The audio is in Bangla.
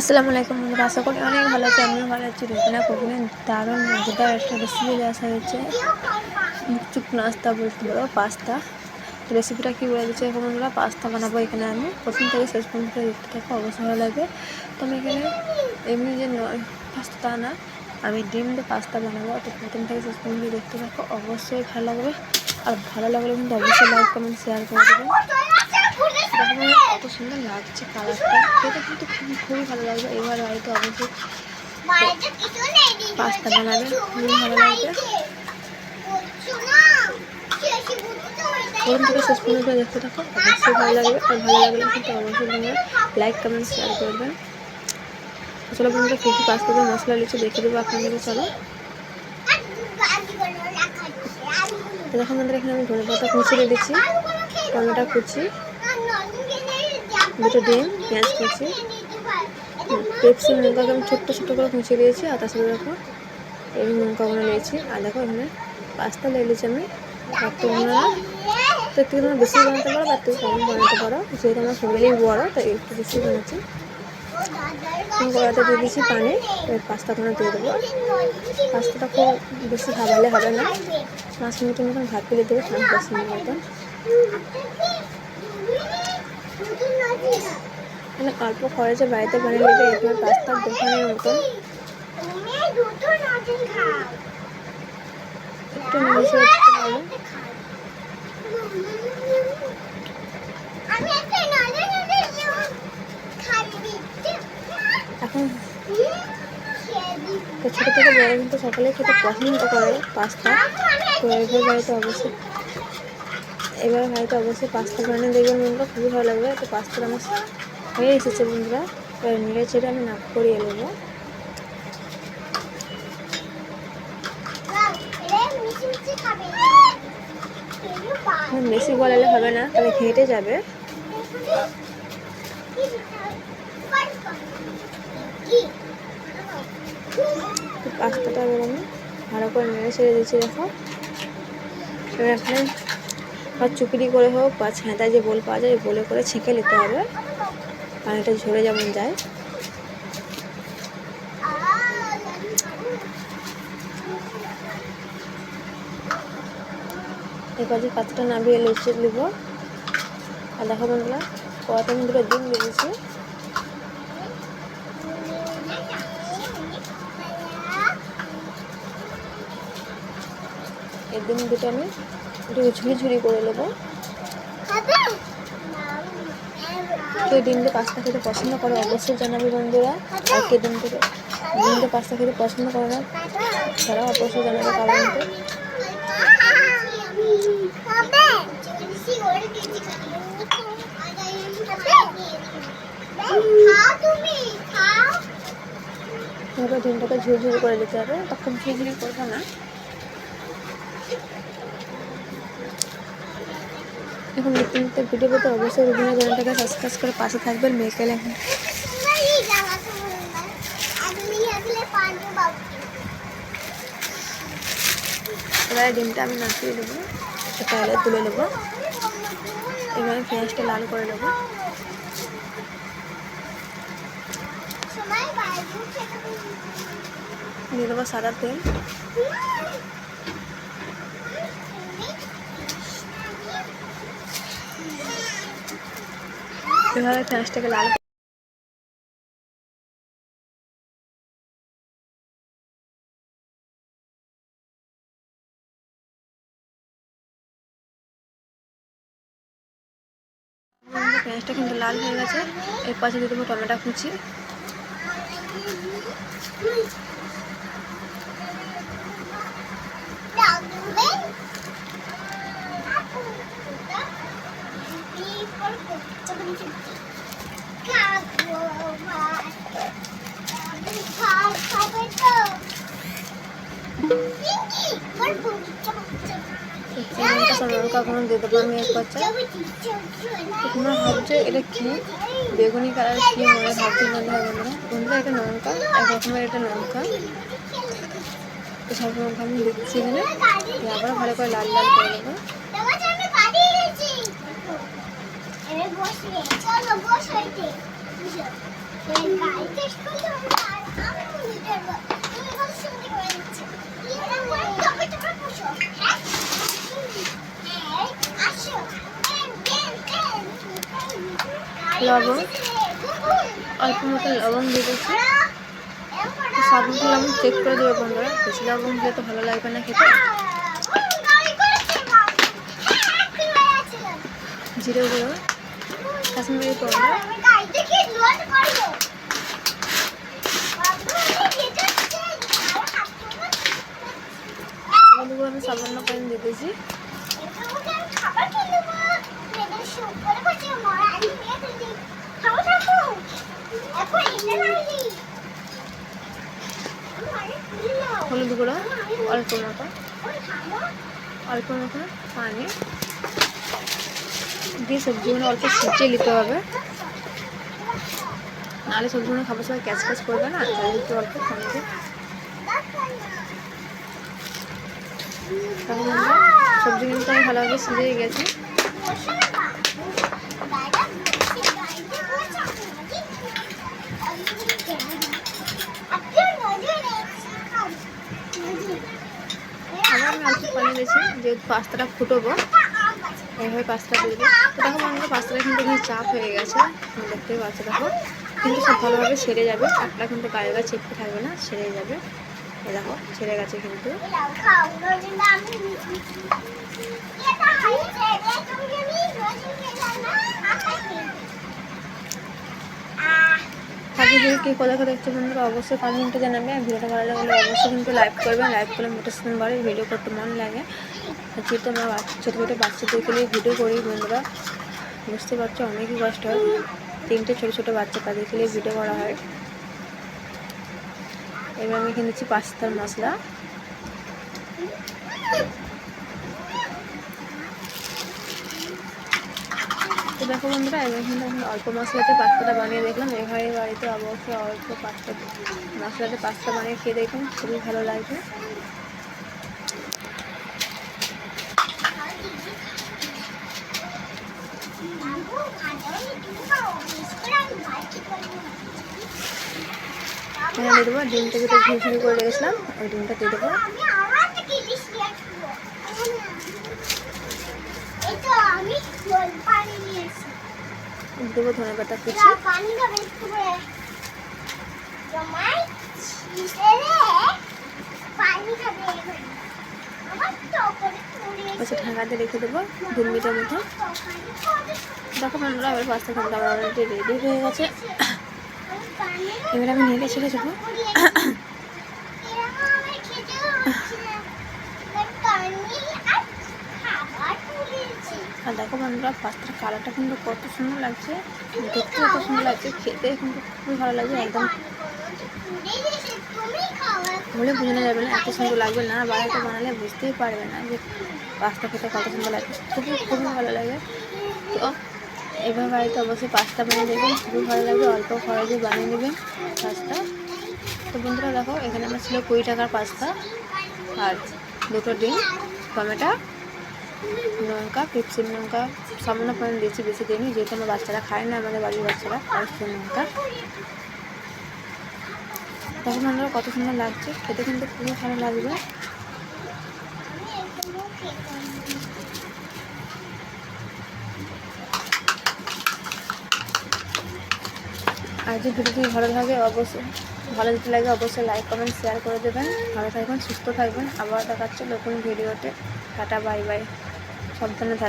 আসসালামু আলাইকুম বন্ধুরা, আশা করি অনেক ভালো আছে, আমিও ভালো আছি, রুবিনা কবিনের দারুণ মজাদার একটা রেসিপি আসা হয়েছে মুখচুপ নাস্তা বলতে পারো, পাস্তা। রেসিপিটা কী বলে দিচ্ছে এখন বন্ধুরা, পাস্তা বানাবো এখানে আমি। প্রথম থেকে শেষ পর্যন্ত দেখতে থাকো অবশ্যই ভালো লাগবে। তো আমি এখানে এমনি যে পাস্তা তা না, আমি ডিম দিয়ে পাস্তা বানাবো। তো প্রথম থেকে শেষ পর্যন্ত দেখতে থাকো, অবশ্যই ভালো লাগবে। আর ভালো লাগলে কিন্তু অবশ্যই লাইক কমেন্ট শেয়ার করে দেবেন কত সুন্দর লাগছে কালারটা খেতে কিন্তু খুবই খুবই ভালো লাগবে। এবার বাড়িতে অবশ্যই পাস্তা বানাবে। খুবই ভালো লাগবে। প্রথম থেকে শেষ পর্যন্ত দেখতে থাকো। অবশ্যই ভালো লাগবে। আর ভালো লাগলে কিন্তু অবশ্যই তোমরা লাইক কমেন্ট শেয়ার করবেন। চলো বন্ধুরা কী কী পাস্তাতে মশলা লিখে দেখে দেবো আপনাদেরকে চলো। তো দেখো বন্ধুরা, এখানে আমি ধনে পাতা কুচি দিচ্ছি, টমেটো কুচি। দুটো ডিম, পেঁয়াজ কুচি, পেপসি লঙ্কাকে আমি ছোট্ট ছোট্ট করে কুচিয়ে দিয়েছি আর তার সাথে দেখো এই লঙ্কাগুলো নিয়েছি। আর দেখো এখানে পাস্তা নিয়ে নিয়েছি আমি। আর তোমরা তো একটু তোমরা বেশি বানাতে পারো বা একটু কম বানাতে পারো। যেহেতু আমার ফ্যামিলি বড়ো, তাই একটু বেশি বানাচ্ছি। কড়াতে দিয়ে দিয়েছি পানি, এবার পাস্তাগুলো দিয়ে দেবো। পাস্তাটা খুব বেশি ভাবালে হবে না। পাঁচ মিনিটের মতন ভাত পেলে দেবো, পাঁচ দশ মিনিট মতন। মানে অল্প খরচে বাড়িতে বানিয়ে নেবে এরপর পাস্তার দোকানের মতন। একটু মিশে দিতে হবে এখন ছোটো থেকে বড় কিন্তু সকালে খেতে পছন্দ করে পাস্তা। তো এবার বাড়িতে অবশ্যই এবার বাড়িতে অবশ্যই পাস্তা বানিয়ে দেখবেন বন্ধুরা খুবই ভালো লাগবে। তো পাস্তাটা আমার হয়ে এসেছে বন্ধুরা। এবার নেড়ে ছেড়ে আমি নাক করিয়ে নেব। বেশি গলালে হবে না তাহলে ঘেঁটে যাবে। পাস্তাটা এবার আমি ভালো করে নেড়ে ছেড়ে দিচ্ছি দেখো। এবার এখানে বা চুকরি করে হোক বা ছেঁদায় যে বোল পাওয়া যায় বলে করে ছেঁকে নিতে হবে। পানিটা ঝরে যেমন যায়। এবার যে পাত্রটা নামিয়ে লুচিয়ে নেব। আর দেখো বন্ধুরা কড়াতে আমি দুটো ডিম দিয়েছি এই ডিম দুটো আমি একটু ঝুড়ি ঝুড়ি করে নেব। কে ডিম দিয়ে পাস্তা খেতে পছন্দ করে অবশ্যই জানাবে বন্ধুরা। আর কে ডিম থেকে ডিম দিয়ে পাস্তা খেতে পছন্দ করে না তারাও অবশ্যই জানাবে এবার ডিমটাকে ঝুরঝুরি করে দিতে হবে। তখন ঝুরঝুরি করব না। এখন নিত্য নিত্য ভিডিও পেতে অবশ্যই রুবিনা চ্যানেলটাকে সাবস্ক্রাইব করে পাশে থাকবেন মেয়েকে লেখেন ডিমটা আমি নাচিয়ে দেবো তাহলে তুলে নেব। এবারে পেঁয়াজটা লাল করে নেব। দিয়ে দেবো সাদা তেল। এভাবে পেঁয়াজটাকে লাল পেঁয়াজটা কিন্তু লাল হয়ে গেছে। এর পাশে দিয়ে দেবো টমেটো কুচি। দিয়ে দেবো আমি এক বাচ্চা তোমরা ভাবছ এটা কি বেগুনি কালার কি মনে ভাবছ না বন্ধুরা বন্ধুরা এটা লঙ্কা এক রকমের এটা লঙ্কা সব লঙ্কা আমি দিচ্ছি এখানে আবার ভালো করে লাল লাল করে দেবো লবণ। অল্প মতো লবণ দিয়ে দিচ্ছি। স্বাদ লবণ চেক করে দেবে বন্ধুরা। বেশি লবণ দিলে তো ভালো লাগবে না খেতে। জিরে গুঁড়ো, কাশ্মীরি পাউডার এগুলো আমি সামান্য করে দিয়েছি। হলুদ গুঁড়ো, অল্প মতো অল্প মতো পানি। দিয়ে সবজিগুলো অল্প সিজিয়ে নিতে হবে। নাহলে সবজিগুলো খাবার সময় ক্যাচ ক্যাচ করবে না, তাই একটু অল্প পানি তাহলে আমরা সবজি কিন্তু আমি ভালোভাবে সিজে গেছে আবার আমি অল্প পানি দিয়েছি যেহেতু পাস্তাটা ফুটোবো এইভাবে পাস্তা দিয়ে তো দেখো আমাদের পাস্তাটা কিন্তু এখানে চাপ হয়ে গেছে। তুমি দেখতেই পাচ্ছ, দেখো। কিন্তু সব ভালোভাবে সেরে যাবে। একটা কিন্তু গায়ে গায়ে চেপে থাকবে না সেরে যাবে। দেখো, ছেড়ে গেছে কিন্তু। আগে যদি কে দেখছে বন্ধুরা? অবশ্যই কমেন্টে জানাবে। আর ভিডিওটা ভালো লাগলে অবশ্যই কিন্তু লাইক করবেন লাইক করলে মোটিভেশন বাড়ে ভিডিও করতে মন লাগে। যেহেতু আমরা ছোটো ছোটো বাচ্চাদেরকে নিয়ে ভিডিও করি বন্ধুরা, বুঝতে পারছ? অনেকই কষ্ট হয়। তিনটে ছোটো ছোটো বাচ্চা তাদেরকে নিয়ে ভিডিও করা হয়। এবার আমি এখানে দিচ্ছি পাস্তার মশলা। দেখো বন্ধুরা, এবার কিন্তু আমি অল্প মশলাতে পাস্তাটা বানিয়ে দেখলাম। এভাবে বাড়িতে অবশ্যই অল্প পাস্তা মশলাতে পাস্তা বানিয়ে খেয়ে দেখুন খুবই ভালো লাগবে। এখানে দিয়ে দেবো ডিমটা যেটা ঝুড়ি করে রেখেছিলাম ওই ডিমটা দিয়ে দেবো। আমার দেবো ধনে পাতা আমার পড়ে পাশে ঢাকাতে রেখে দেবো দু মিনিটের মতো। দেখো বন্ধুরা এবার পাস্তা কিন্তু আমার অলরেডি রেডি হয়ে গেছে। এবার আমি নেড়ে ছেড়ে যাব। আর দেখো বন্ধুরা পাস্তার কালারটা কিন্তু কত সুন্দর লাগছে। দেখতে কত সুন্দর লাগছে, খেতে কিন্তু খুবই ভালো লাগছে, একদম। বলে বোঝানো যাবে না, এত সুন্দর লাগবে না, বাড়িতে বানালে বুঝতেই পারবে না যে পাস্তা খেতে কত সুন্দর লাগছে। খুবই খুবই ভালো লাগে। তো এবার বাড়িতে অবশ্যই পাস্তা বানিয়ে দেবেন। খুবই ভালো লাগবে, অল্প খরচে বানিয়ে নেবেন পাস্তা। তো বন্ধুরা দেখো, এখানে আমার ছিল কুড়ি টাকার পাস্তা আর দুটো ডিম, টমেটো, লঙ্কা পেপসির লঙ্কা, সামান্য পরিমাণ দিয়েছি, বেশি দিইনি, যেহেতু আমার বাচ্চারা খায় না, আমাদের বাড়ির বাচ্চারা পেপসির লঙ্কা। তখন আমরা কত সুন্দর লাগছে, খেতে কিন্তু খুবই ভালো লাগবে। আর যদি ভিডিওটি ভালো থাকে অবশ্যই, ভালো যদি লাগে অবশ্যই লাইক কমেন্ট শেয়ার করে দেবেন। ভালো থাকবেন, সুস্থ থাকবেন। আবার দেখাচ্ছে নতুন ভিডিওতে। টাটা বাই বাই সাবধানে থাকবেন।